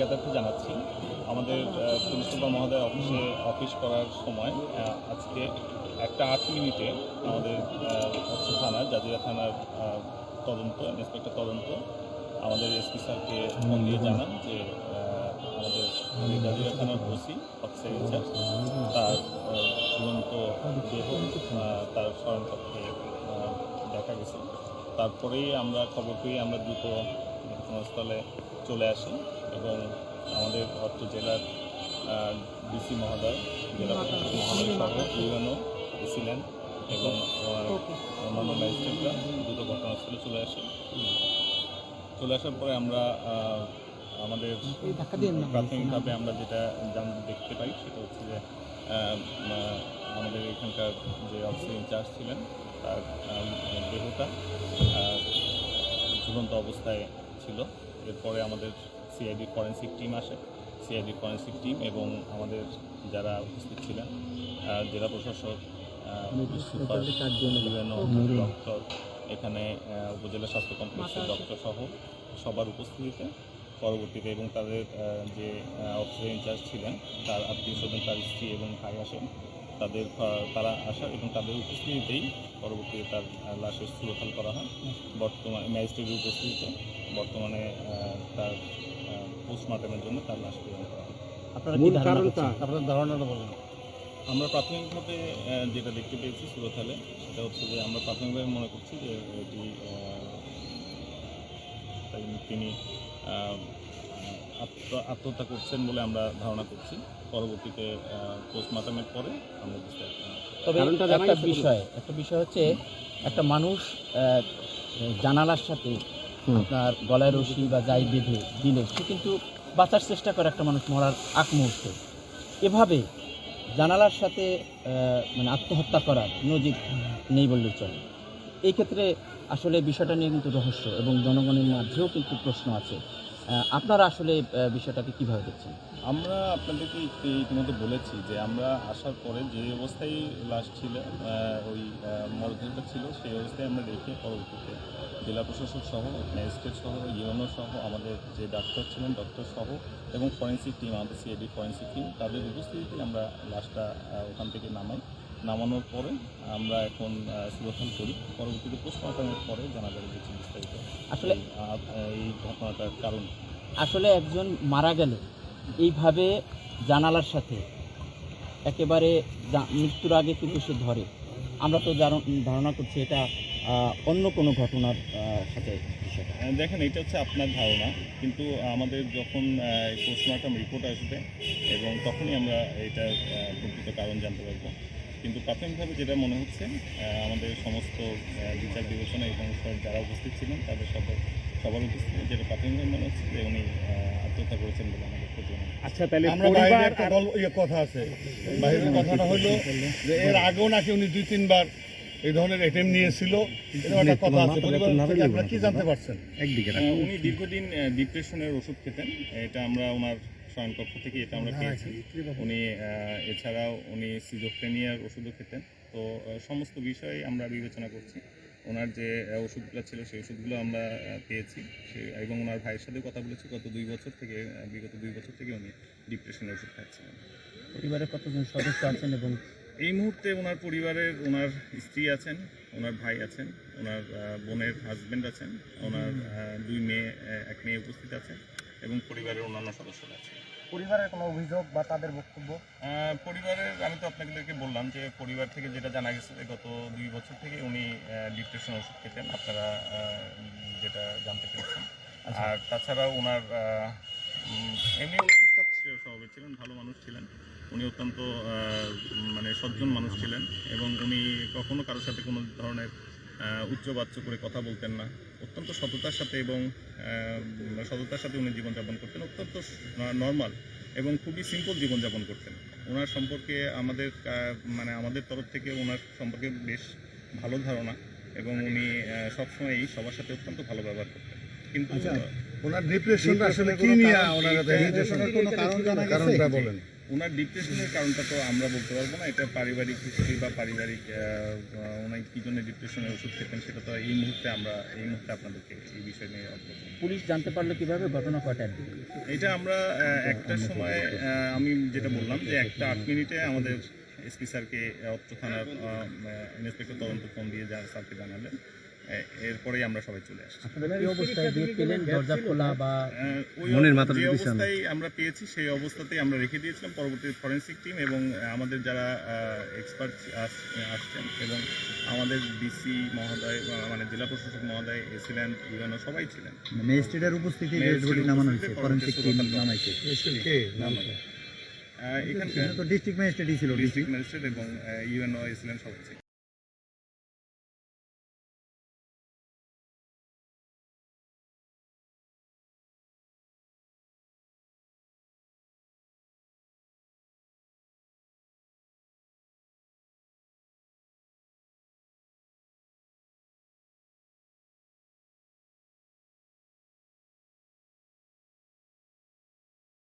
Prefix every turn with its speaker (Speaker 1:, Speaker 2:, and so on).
Speaker 1: জ্ঞাতার্থে জানাচ্ছি। আমাদের police super মহোদয় অফিসে অফিস করার সময় আজকে একটা আট মিনিটে আমাদের হচ্ছে থানার জাজিরা থানার তদন্ত ইন্সপেক্টর তদন্ত আমাদের এসপি স্যারকে ফোন দিয়ে জানান যে আমাদের জাজিরা থানার ওসি হচ্ছে তার ঝুলন্ত দেহ তার স্মরণকক্ষে আহ, দেখা গেছে। তারপরেই আমরা খবর পেয়ে আমরা দ্রুত ঘটনাস্থলে চলে আসি। এবং আমাদের অত্র জেলার ডিসি মহোদয় জেলা প্রশাসক মহোদয় সহ ইউএনও ছিলেন এবং অন্যান্য ম্যাজিস্ট্রেটরা দ্রুত ঘটনাস্থলে চলে আসে। চলে আসার পরে আমরা আমাদের প্রাথমিকভাবে আমরা যেটা জান- দেখতে পাই সেটা হচ্ছে যে আমাদের এখানকার যে অফিসার ইনচার্জ ছিলেন তার দেহটা ঝুলন্ত অবস্থায় ছিল। এরপরে আমাদের সিআইডি ফরেন্সিক টিম আসে সিআইডি ফরেন্সিক টিম এবং আমাদের যারা উপস্থিত ছিলেন জেলা প্রশাসক সুপার ডক্টর এখানে উপজেলা স্বাস্থ্য কমপ্লেক্সের ডক্টর সহ সবার উপস্থিতিতে পরবর্তীতে এবং তাদের যে অফিসার ইনচার্জ ছিলেন তার আত্মীয় স্বজন তার স্ত্রী এবং ভাই আসেন তাদের তারা আসা এবং তাদের উপস্থিতিতেই পরবর্তীতে তার লাশের সুরক্ষাল করা হয়। বর্তমানে ম্যাজিস্ট্রেটের উপস্থিতিতে বর্তমানে তার পোস্টমর্টমের জন্য তার লাশ প্রেরণ করা
Speaker 2: আপনারা কি ধারণা
Speaker 3: আপনার ধারণাটা বলুন।
Speaker 1: আমরা প্রাথমিকভাবে যেটা দেখতে পেয়েছি সুরতহালে সেটা হচ্ছে যে আমরা প্রাথমিকভাবে মনে করছি যে এটি তিনি আত্মহত্যা করছেন বলে আমরা ধারণা করছি। পরবর্তীতে পোস্টমর্টমের পরে আমরা জানাব।
Speaker 2: তবে একটা বিষয় একটা বিষয় হচ্ছে একটা মানুষ আহ, জানালার সাথে আপনার গলায় রশি বা যাই বেঁধে দিলে সে কিন্তু বাঁচার চেষ্টা করে একটা মানুষ মরার আগ মুহূর্তে। এভাবে জানালার সাথে মানে আত্মহত্যা করার নজির নেই বললেই চলে। এই ক্ষেত্রে আসলে বিষয়টা নিয়ে কিন্তু রহস্য এবং জনগণের মাঝেও কিন্তু প্রশ্ন আছে। আপনারা আসলে বিষয়টাকে কীভাবে দেখছেন?
Speaker 1: আমরা আপনাদেরকে ইতিমধ্যে বলেছি যে আমরা আসার পরে যে অবস্থায় লাশ ছিল ওই মরদেহটা ছিল সেই অবস্থায় আমরা রেখে পরবর্তীতে। জেলা প্রশাসক সহ ম্যাজিস্ট্রেট সহ ইউএনও সহ আমাদের যে ডাক্তার ছিলেন ডক্টর সহ এবং ফরেন্সিক টিম আমাদের সিআইডি ফরেন্সিক টিম তাদের উপস্থিতিতে আমরা লাশটা ওখান থেকে নামাই। নামানোর পরে আমরা এখন সুরক্ষণ করি। পরবর্তীতে পোস্টমর্টমের পরে জানা যাবে কিছু বিস্তারিত
Speaker 2: আসলে
Speaker 1: এই, ঘটনাটার কারণ।
Speaker 2: আসলে একজন মারা গেলে এইভাবে জানালার সাথে একেবারে মৃত্যুর আগে কিন্তু সে ধরে। আমরা তো ধারণা করছি এটা অন্য কোনো ঘটনার সাথে
Speaker 1: দেখেন এটা হচ্ছে আপনার ধারণা। কিন্তু আমাদের যখন পোস্টমর্টম রিপোর্ট আসবে এবং তখনই আমরা এটার প্রকৃত কারণ জানতে পারব। কিন্তু প্রাথমিকভাবে যেটা মনে হচ্ছে আমাদের সমস্ত বিচার বিবেচনা এবং যারা উপস্থিত ছিলেন তাদের সবার সবার উপস্থিতি যেটা প্রাথমিকভাবে মনে হচ্ছে যে উনি আত্মহত্যা করেছেন বলে আমাদের প্রতি
Speaker 3: আচ্ছা তাহলে
Speaker 4: আমরা একটা ইয়ে কথা আছে। বাইরের কথাটা হলো যে এর আগেও নাকি উনি দুই তিনবার এই ধরনের এটিএম নিয়েছিল একটা কথা আছে। আপনারা কি জানতে পারছেন?
Speaker 1: আহ, উনি দীর্ঘদিন ডিপ্রেশনের ওষুধ খেতেন। এটা আমরা ওনার শয়নকক্ষ থেকে এটা আমরা পেয়েছি। উনি এছাড়াও উনি সিজোফ্রেনিয়ার ওষুধও খেতেন। তো সমস্ত বিষয়ে আমরা বিবেচনা করছি। ওনার যে ওষুধগুলো ছিল সেই ওষুধগুলো আমরা পেয়েছি। সে- এবং ওনার ভাইয়ের সাথে কথা বলেছি। গত দুই বছর থেকে বিগত দুই বছর থেকে উনি ডিপ্রেশনের ওষুধ খাচ্ছিলেন।
Speaker 2: পরিবারের কতজন সদস্য আছেন এবং
Speaker 1: এই মুহূর্তে ওনার পরিবারের ওনার স্ত্রী আছেন ওনার ভাই আছেন ওনার বোনের হাজব্যান্ড আছেন ওনার দুই মেয়ে এক মেয়ে উপস্থিত আছে এবং পরিবারের অন্যান্য সদস্যরা আছেন
Speaker 3: পরিবারের কোনো অভিযোগ বা তাদের বক্তব্য?
Speaker 1: পরিবারের আমি তো আপনাদেরকে বললাম যে পরিবার থেকে যেটা জানা গেছে যে গত দুই বছর থেকে উনি ডিপ্রেশন ওষুধ খেতেন আপনারা যেটা জানতে পেরেছেন। আর তাছাড়াও ওনার এমনি স্বভাবের ছিলেন ভালো মানুষ ছিলেন। উনি অত্যন্ত মানে সজ্জন মানুষ ছিলেন এবং উনি কখনো কারোর সাথে কোনো ধরনের উচ্চবাচ্য করে কথা বলতেন না। অত্যন্ত সততার সাথে এবং সততার সাথে উনি জীবনযাপন করতেন। অত্যন্ত নর্মাল এবং খুবই সিম্পল জীবনযাপন করতেন। ওনার সম্পর্কে আমাদের মানে আমাদের তরফ থেকে ওনার সম্পর্কে বেশ ভালো ধারণা এবং উনি সবসময়ই সবার সাথে অত্যন্ত ভালো ব্যবহার করতেন। কিন্তু
Speaker 4: আচ্ছা, ওনার ডিপ্রেশনটা আসলে কি নিয়ে ওনার hesitation?
Speaker 3: কোনো কারণ জানা গেছে?
Speaker 4: কারণটা বলেন।
Speaker 1: ওনার ডিপ্রেশনের কারণটা তো আমরা বলতে পারব না। এটা পারিবারিক হিস্ট্রি বা পারিবারিক ওনার কী জন্য ডিপ্রেশনের ওষুধ খেতেন সেটা তো এই মুহূর্তে আমরা এই মুহূর্তে আপনাদেরকে এই বিষয় নিয়ে অবগত।
Speaker 2: পুলিশ জানতে পারল কীভাবে ঘটনা দিকে
Speaker 1: এটা আমরা একটা সময় আমি যেটা বললাম যে একটা আট মিনিটে আমাদের এসপি স্যারকে অত্র থানার ইন্সপেক্টর তদন্ত ফোন দিয়ে যা স্যারকে জানালেন। এরপরেই আমরা সবাই চলে আসছি।
Speaker 2: অবস্থায়
Speaker 1: ওই আমরা পেয়েছি সেই অবস্থাতেই আমরা রেখে দিয়েছিলাম। পরবর্তী ফরেন্সিক টিম এবং আমাদের যারা এক্সপার্ট আসছেন এবং আমাদের ডিসি মহোদয় মানে জেলা প্রশাসক মহোদয় ছিলেন ইউএনও সবাই ছিলেন।
Speaker 5: ম্যাজিস্ট্রেটের উপস্থিতি নামানো হয়েছে ফরেনসিক টিম নামাইছে।
Speaker 4: কে?
Speaker 1: এখানকার
Speaker 5: তো ডিস্ট্রিক্ট ম্যাজিস্ট্রেটই ছিল
Speaker 1: ডিস্ট্রিক্ট ম্যাজিস্ট্রেট এবং ইউএনও ছিলেন সবাই ছিলেন।